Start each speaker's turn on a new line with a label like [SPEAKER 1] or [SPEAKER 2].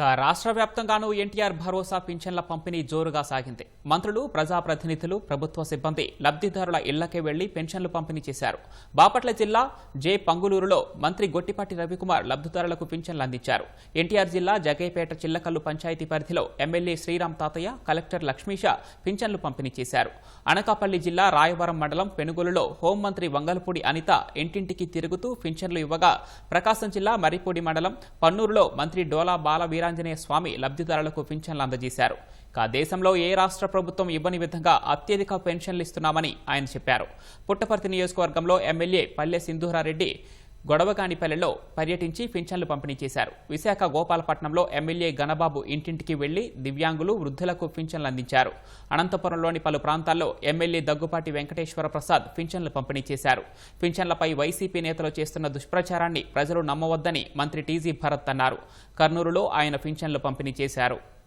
[SPEAKER 1] రాష్ట్ర వ్యాప్తంగానూ ఎన్టీఆర్ భరోసా పింఛన్ల పంపిణీ జోరుగా సాగింది. మంత్రులు ప్రజాప్రతినిధులు ప్రభుత్వ సిబ్బంది లబ్ధిదారుల ఇళ్ళకే వెళ్ళి పెన్షన్లు పంపిణీ చేశారు. బాపట్ల జిల్లా జే. పంగులూరులో మంత్రి గొట్టిపాటి రవికుమార్ లబ్ధిదారులకు పింఛన్లు అందించారు. ఎన్టీఆర్ జిల్లా జగైపేట చిల్లకల్లు పంచాయతీ పరిధిలో ఎమ్మెల్యే శ్రీరామ్ తాతయ్య కలెక్టర్ లక్ష్మీష పింఛన్లు పంపిణీ చేశారు. అనకాపల్లి జిల్లా రాయవరం మండలం పెనుగోలులో హోంమంత్రి వంగలపూడి అనిత ఇంటింటికి తిరుగుతూ పింఛన్లు ఇవ్వగా ప్రకాశం జిల్లా మరిపూడి మండలం పన్నూరులో మంత్రి డోలా బాలవీర వీరాంజనేయ స్వామి లబ్ధిదారులకు పింఛన్లు అందజేశారు. కా దేశంలో ఏ రాష్ట్ర ప్రభుత్వం ఇవ్వని విధంగా అత్యధిక పెన్షన్లు ఇస్తున్నామని ఆయన చెప్పారు. పుట్టపర్తి నియోజకవర్గంలో ఎమ్మెల్యే పల్లె సింధూరారెడ్డి గొడవగానిపల్లెలో పర్యటించి పింఛన్లు పంపిణీ చేశారు. విశాఖ గోపాలపట్నంలో ఎమ్మెల్యే గణబాబు ఇంటింటికి వెళ్ళి దివ్యాంగులు వృద్ధులకు పింఛన్లు అందించారు. అనంతపురంలోని పలు ప్రాంతాల్లో ఎమ్మెల్యే దగ్గుపాటి వెంకటేశ్వర ప్రసాద్ పింఛన్లు పంపిణీ చేశారు. పింఛన్లపై వైసీపీ నేతలు చేస్తున్న దుష్ప్రచారాన్ని ప్రజలు నమ్మవద్దని మంత్రి టీజీ భరత్ అన్నారు. కర్నూలులో ఆయన పింఛన్లు పంపిణీ చేశారు.